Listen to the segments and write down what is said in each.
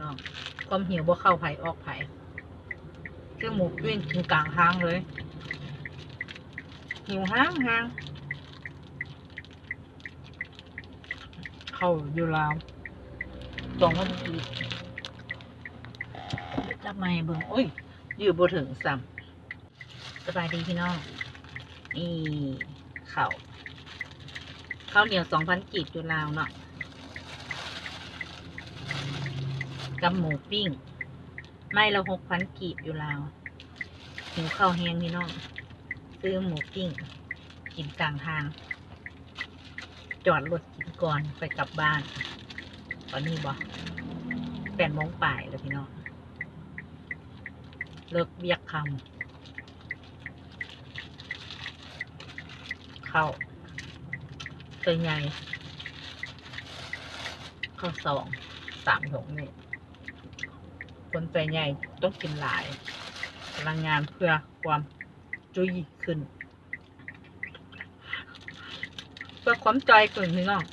น้องความหิวบ่เข้าไผ่ออกไผ่เคือหมูปิ้งกินกลางทางเลย หิวห้างห้างเข้าอยู่ลาวตรงวันอีกจับไม้เบิ่งโอ้ย อยู่บ่ถึงซ้ำสบายดีพี่น้อง นี่ข้าวข้าวเหนียวสองพันกีบอยู่ลาวเนาะ กับหมูปิ้ง ไม่ละหกพันกีบอยู่แลาวหิวข้าวแห้งพี่น้อง ซื้อหมูปิ้ง กินกลางทาง จอดรถกินก่อนไปกลับบ้าน ตอนนี้บอกแปดโมงป่ายแล้วพี่น้อง เลิกเบียกคำเข้าเตยใหญ่ข้าวสองสามถุงนี่ คนใจใหญ่ต้องกินหลาย พลังงานเพื่อความจุยขึ้น เพื่อความใจขึ้นพี่น้อง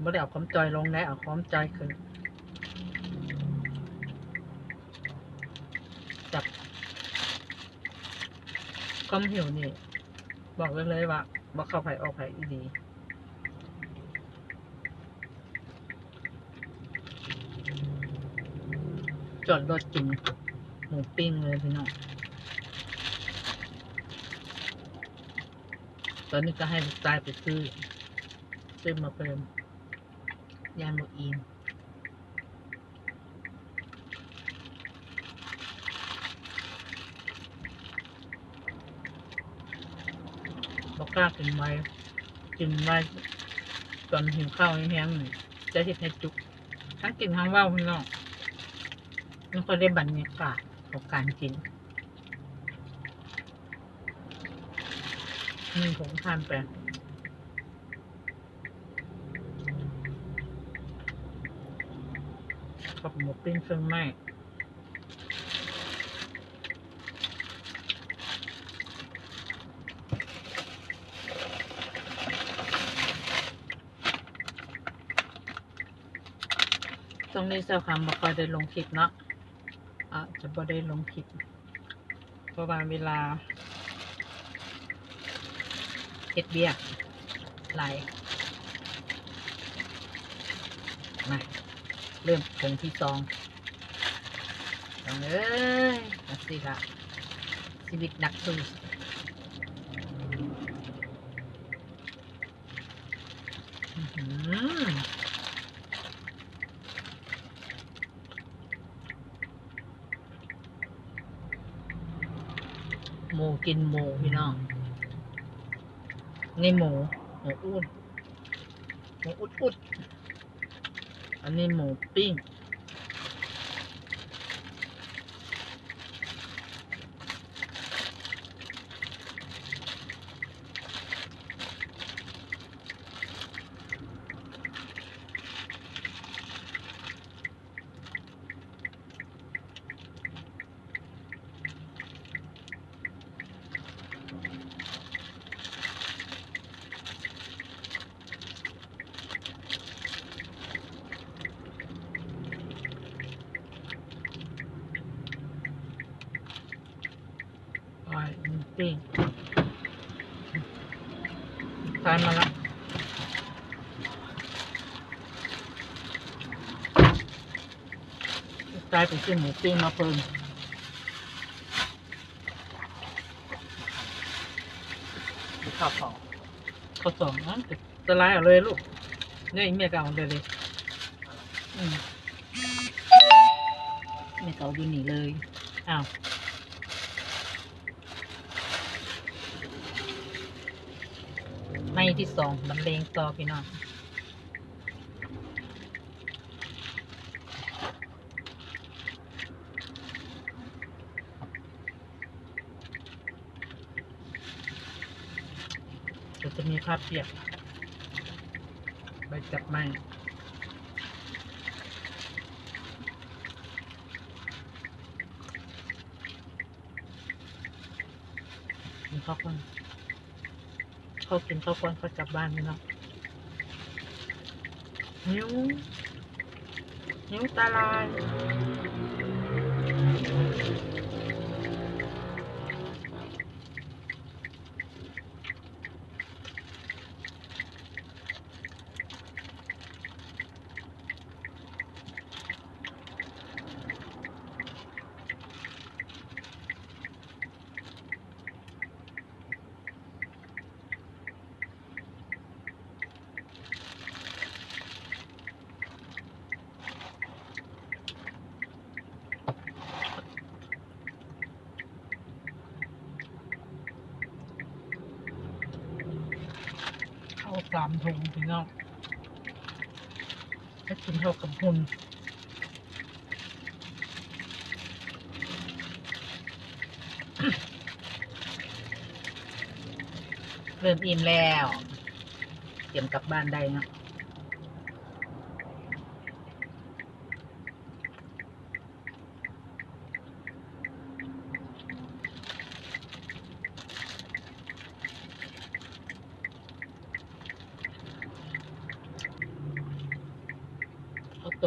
ไม่ได้เอาความใจลงได้เอาความใจขึ้นจับความหิวนี่ บอกเลยเลยว่าบ่เข้าไผออกไผอีดี จอดรถกินหมูปิ้งเลยพี่น้องตอนนี้ก็ให้ลูกชายไปซื้อซื้อมาเพิ่มยานบกอีนบอกกล้ากินไว้กินไว้ตอนหิวข้าวแห้งๆจะเห็ดให้จุกทั้งกินทั้งว่าวพี่น้อง มันก็ได้บรรยากาศของการกินนี่ผมทานไปกับหมูปิ้งเครื่องไหม้ตรงนี้เจ้าคำบอกค่อยได้ลงคลิปเนาะ อะจะบ่ได้ลงคลิปเพราะว่าเวลาเฮ็ดเบียกไหลายมาเริ่มผงที่สองลองเอ้ยนักสิละชีวิตนักสู้อือ หมูกินหมูพี่น้องนี่หมูหมูอุ้นหมูอุดอุดอันนี้หมูปิ้งไปหมู ปิ้งทานมาละกลายเป็นหมูปิ้งมาเพิ่มข้าวสองข้าวสองนั้นจะไล่เอาเลยลูกเนี่ยอีเมียเก่าเลยเลยอืมเมียเก่าอยู่นี่เลย อ้าว ไม่ที่สองบรรเลงต่อพี่น้องจะมีภาพเปียกใบจับไม้มีข้าวคน เขากินข้าวคนเขาจับบ้านเนาะหิวหิวตาลาย สามถุงพี่น้องจะกินเท่ากับหุ่นเริ่มอิ่มแล้ว เตรียมกลับบ้านได้นะ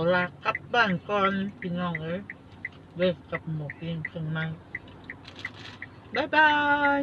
ตัวลากลับบ้านก่อนพี่น้องเอ้ยเลิกกับหมูปิ้งขึ้นมาบ๊ายบาย